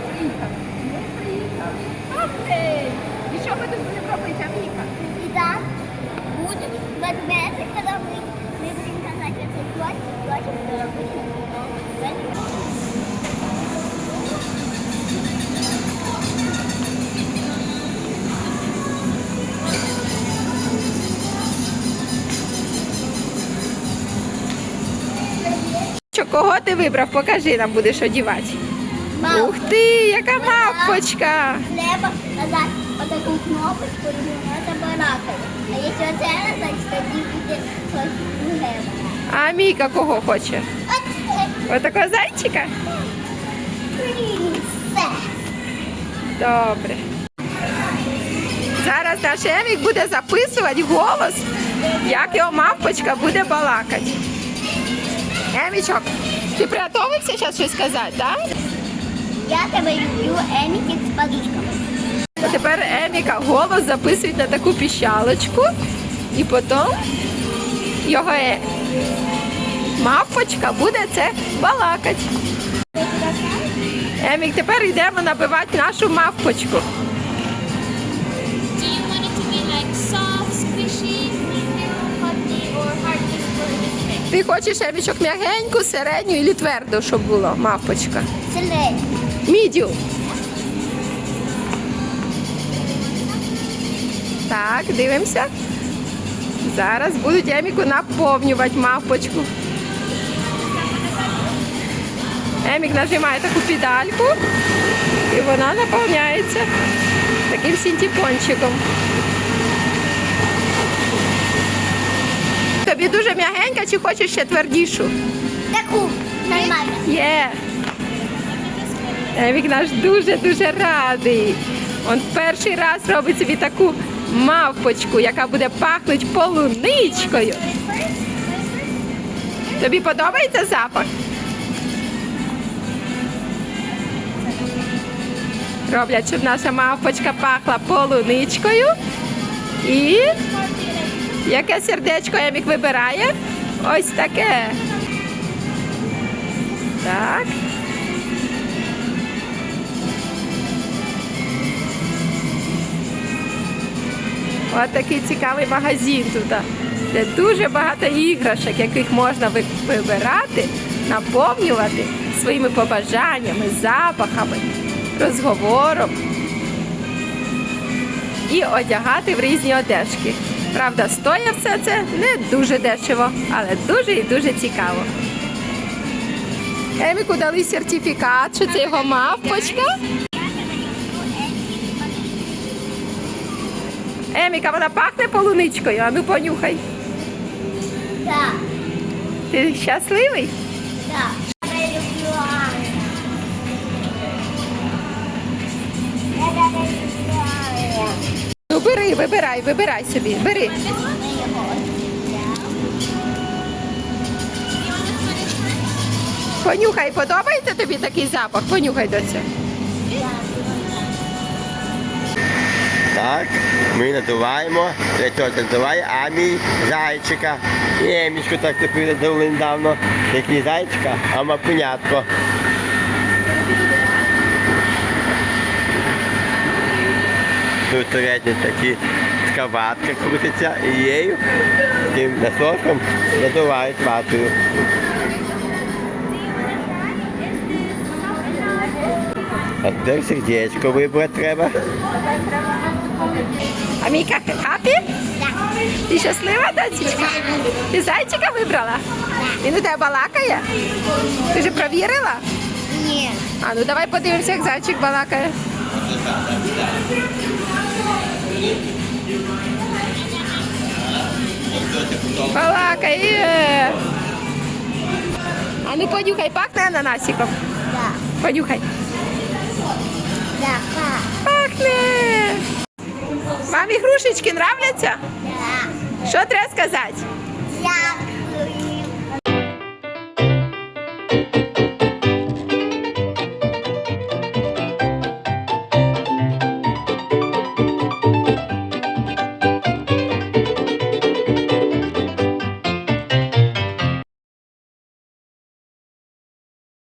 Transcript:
приїхали? Ми приїхали. Окей. І що ми тут будемо робити, Аміка? І так будуть ведмеди, коли ми, будемо казати, це плоть, плоть буде робити. Кого ти вибрав? Покажи нам, будеш одівати. Ух ти, яка мавпочка! Треба назад отаку кнопочку, і вона забаракає. А якщо це назад, тоді буде щось друге. А Міка кого хоче? Отакого зайчика? Добре. Зараз наш Емік буде записувати голос, як його мавпочка буде балакати. Емічок, ти приготовився зараз щось сказати, так? Я тебе люблю, Еміки з подушками. Тепер Еміка голос записують на таку піщалочку, і потім його е- мавпочка буде це балакати. Емік, тепер йдемо набивати нашу мавпочку. Ти хочеш Емічок м'ягеньку, середню і тверду, щоб було мавпочка. Селень. Мідіум. Так, дивимося. Зараз будуть Еміку наповнювати мавпочку. Емік нажимає таку педальку і вона наповняється таким синтепончиком. Тобі дуже м'ягенька чи хочеш ще твердішу? Таку. Нормально. Є. Емік наш дуже-дуже радий. Он перший раз робить собі таку мавпочку, яка буде пахнути полуничкою. Тобі подобається запах? Роблять, щоб наша мавпочка пахла полуничкою. І яке сердечко Емік вибирає? Ось таке. Так. Ось такий цікавий магазин тут, де дуже багато іграшок, яких можна вибирати, наповнювати своїми побажаннями, запахами, розговором і одягати в різні одежки. Правда, стоїть все це не дуже дешево, але дуже і дуже цікаво. Еміку дали сертифікат, що це його мавпочка. Еміка, вона пахне полуничкою, а ну понюхай. Так. Ти щасливий? Так. Я люблю, Аня. Я люблю, Аня. Ну бери, вибирай, вибирай собі, бери. Понюхай, подобається тобі такий запах? Понюхай до цього. Так, ми надуваємо, тетя надуває, а мій зайчика. Емічку так таку надули недавно. Не зайчика, а мапунятко. Тут середні такі така ватка крутиться і її тим насосом надувають ватою. А тепер сердечко вибрати треба. А Міка хапі? Ти щаслива, дочечка? Ти зайчика вибрала? Він у тебе балакає? Ти вже провірила? Ні. А ну давай подивимося, як зайчик балакає. Балакає. А ну понюхай, пахне ананасиком. Так. Понюхай. Так. Так. Пахне. Вам ігрушечки нравляться? Що треба сказати?